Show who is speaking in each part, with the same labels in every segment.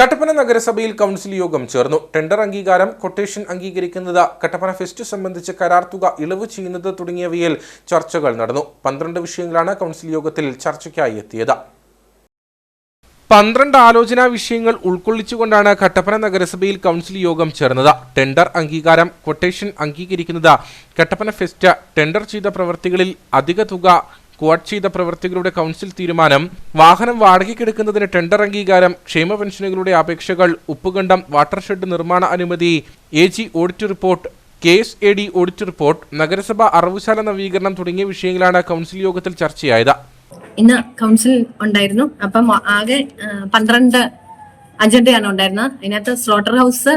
Speaker 1: കട്ടപ്പന നഗരസഭയിൽ കൗൺസിൽ യോഗം ചേർന്നു. ടെൻഡർ അംഗീകാരം കൊട്ടേഷൻ അംഗീകരിക്കുന്നത് കട്ടപ്പന ഫെസ്റ്റ് സംബന്ധിച്ച് കരാർ തുക ഇളവ് ചെയ്യുന്നത് തുടങ്ങിയവയിൽ ചർച്ചകൾ നടന്നു. പന്ത്രണ്ട് വിഷയങ്ങളാണ് കൗൺസിൽ യോഗത്തിൽ ചർച്ചയ്ക്കായി എത്തിയത്. പന്ത്രണ്ട് ആലോചനാ വിഷയങ്ങൾ ഉൾക്കൊള്ളിച്ചുകൊണ്ടാണ് കട്ടപ്പന നഗരസഭയിൽ കൗൺസിൽ യോഗം ചേർന്നത്. ടെൻഡർ അംഗീകാരം കൊട്ടേഷൻ അംഗീകരിക്കുന്നത് കട്ടപ്പന ഫെസ്റ്റ് ടെൻഡർ ചെയ്ത പ്രവൃത്തികളിൽ അധിക തുക ക്വാഡ് ചെയ്ത പ്രവൃത്തികളുടെ കൗൺസിൽ തീരുമാനം വാഹനം വാടകയ്ക്കെടുക്കുന്നതിന് ടെൻഡർ അംഗീകാരം ക്ഷേമ പെൻഷനുകളുടെ അപേക്ഷകൾ ഉപ്പുകണ്ടം വാട്ടർഷെഡ് നിർമ്മാണ അനുമതി A G audit report K S A D audit report നഗരസഭ അറവുശാല നവീകരണം തുടങ്ങിയ വിഷയങ്ങളാണ് കൗൺസിൽ യോഗത്തിൽ ചർച്ചയായത്.
Speaker 2: ഇന്ന് കൗൺസിൽ ഉണ്ടായിരുന്നു. അപ്പം ആകെ പന്ത്രണ്ട് അജണ്ടയാണ് ഉണ്ടായിരുന്നത്. അതിനകത്ത് സ്ലോട്ടർ ഹൗസ്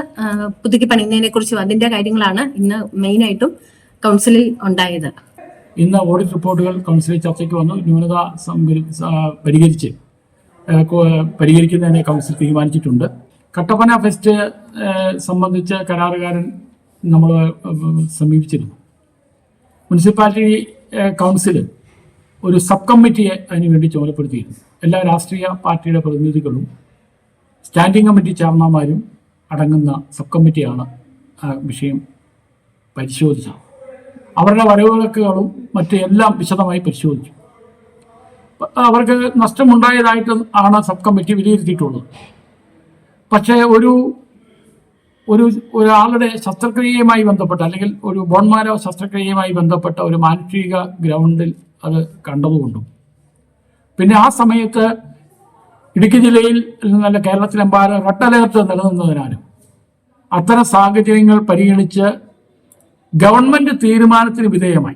Speaker 2: പുതുക്കി പണിയുന്നതിനെ കുറിച്ചും അതിന്റെ കാര്യങ്ങളാണ് ഇന്ന് മെയിൻ ആയിട്ടും കൗൺസിലിൽ ഉണ്ടായത്.
Speaker 3: ഇന്ന് ഓഡിറ്റ് റിപ്പോർട്ടുകൾ കൗൺസിലിൽ ചർച്ചയ്ക്ക് വന്നു. ന്യൂനത പരിഹരിച്ച് പരിഹരിക്കുന്നതിനെ കൗൺസിൽ തീരുമാനിച്ചിട്ടുണ്ട്. കട്ടപ്പന ഫെസ്റ്റ് സംബന്ധിച്ച കരാറുകാരൻ നമ്മൾ സമീപിച്ചിരുന്നു. മുനിസിപ്പാലിറ്റി കൗൺസിൽ ഒരു സബ് കമ്മിറ്റിയെ അതിനു വേണ്ടി ചുമതലപ്പെടുത്തിയിരുന്നു. എല്ലാ രാഷ്ട്രീയ പാർട്ടിയുടെ പ്രതിനിധികളും സ്റ്റാൻഡിംഗ് കമ്മിറ്റി ചെയർമാന്മാരും അടങ്ങുന്ന സബ് കമ്മിറ്റിയാണ് ആ വിഷയം പരിശോധിച്ചത്. അവരുടെ വരവുകണക്കുകളും മറ്റു എല്ലാം വിശദമായി പരിശോധിച്ചു. അവർക്ക് നഷ്ടമുണ്ടായതായിട്ട് ആണ് സബ് കമ്മിറ്റി വിലയിരുത്തിയിട്ടുള്ളത്. പക്ഷേ ഒരു ഒരു ഒരാളുടെ ശസ്ത്രക്രിയയുമായി ബന്ധപ്പെട്ട അല്ലെങ്കിൽ ഒരു ബോൺമാരോ ശസ്ത്രക്രിയയുമായി ബന്ധപ്പെട്ട ഒരു മാനുഷിക ഗ്രൗണ്ടിൽ അത് കണ്ടതുകൊണ്ടും. പിന്നെ ആ സമയത്ത് ഇടുക്കി ജില്ലയിൽ നല്ല കേരളത്തിലെമ്പാടും റെഡ് അലേർട്ട് നിലനിന്നതിനാലും അത്തരം സാഹചര്യങ്ങൾ പരിഗണിച്ച് ഗവൺമെന്റ് തീരുമാനത്തിന് വിധേയമായി.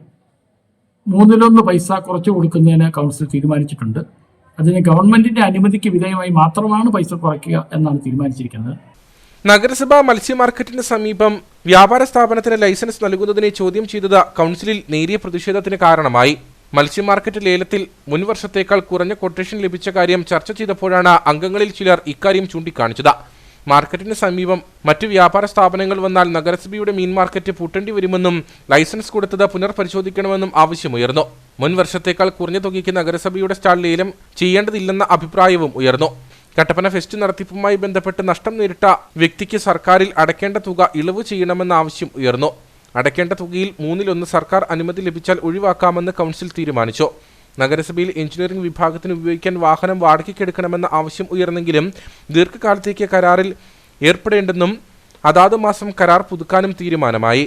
Speaker 3: മൂന്നിലൊന്ന് പൈസ കുറച്ച് കൊടുക്കുന്നതിന് കൗൺസിൽ തീരുമാനിച്ചിട്ടുണ്ട്. അതിന് ഗവൺമെന്റിന്റെ അനുമതിക്ക് വിധേയമായി മാത്രമാണ് പൈസ കുറയ്ക്കുക എന്നാണ് തീരുമാനിച്ചിരിക്കുന്നത്.
Speaker 1: നഗരസഭാ മത്സ്യ മാർക്കറ്റിന് സമീപം വ്യാപാര സ്ഥാപനത്തിന് ലൈസൻസ് നൽകുന്നതിനെ ചോദ്യം ചെയ്തത് കൗൺസിലിൽ നേരിയ പ്രതിഷേധത്തിന് കാരണമായി. മത്സ്യ മാർക്കറ്റ് ലേലത്തിൽ മുൻ വർഷത്തേക്കാൾ കുറഞ്ഞ കൊട്ടേഷൻ ലഭിച്ച കാര്യം ചർച്ച ചെയ്തപ്പോഴാണ് അംഗങ്ങളിൽ ചിലർ ഇക്കാര്യം ചൂണ്ടിക്കാണിച്ചത്. മാർക്കറ്റിന് സമീപം മറ്റു വ്യാപാര സ്ഥാപനങ്ങൾ വന്നാൽ നഗരസഭയുടെ മീൻ മാർക്കറ്റ് പൂട്ടേണ്ടി വരുമെന്നും ലൈസൻസ് കൊടുത്തത് പുനർപരിശോധിക്കണമെന്നും ആവശ്യമുയർന്നു. മുൻ വർഷത്തേക്കാൾ കുറഞ്ഞ തുകയ്ക്ക് നഗരസഭയുടെ സ്റ്റാൾ ലേലം ചെയ്യേണ്ടതില്ലെന്ന അഭിപ്രായവും ഉയർന്നു. കട്ടപ്പന ഫെസ്റ്റ് നടത്തിപ്പുമായി ബന്ധപ്പെട്ട് നഷ്ടം നേരിട്ട വ്യക്തിക്ക് സർക്കാരിൽ അടയ്ക്കേണ്ട തുക ഇളവ് ചെയ്യണമെന്ന ആവശ്യം ഉയർന്നു. അടയ്ക്കേണ്ട തുകയിൽ മൂന്നിലൊന്ന് സർക്കാർ അനുമതി ലഭിച്ചാൽ ഒഴിവാക്കാമെന്ന് കൗൺസിൽ തീരുമാനിച്ചു. നഗരസഭയിൽ എഞ്ചിനീയറിംഗ് വിഭാഗത്തിന് ഉപയോഗിക്കാൻ വാഹനം വാടകയ്ക്കെടുക്കണമെന്ന ആവശ്യം ഉയർന്നെങ്കിലും ദീർഘകാലത്തേക്ക് കരാറിൽ ഏർപ്പെടേണ്ടെന്നും അതാത് മാസം കരാർ പുതുക്കാനും തീരുമാനമായി.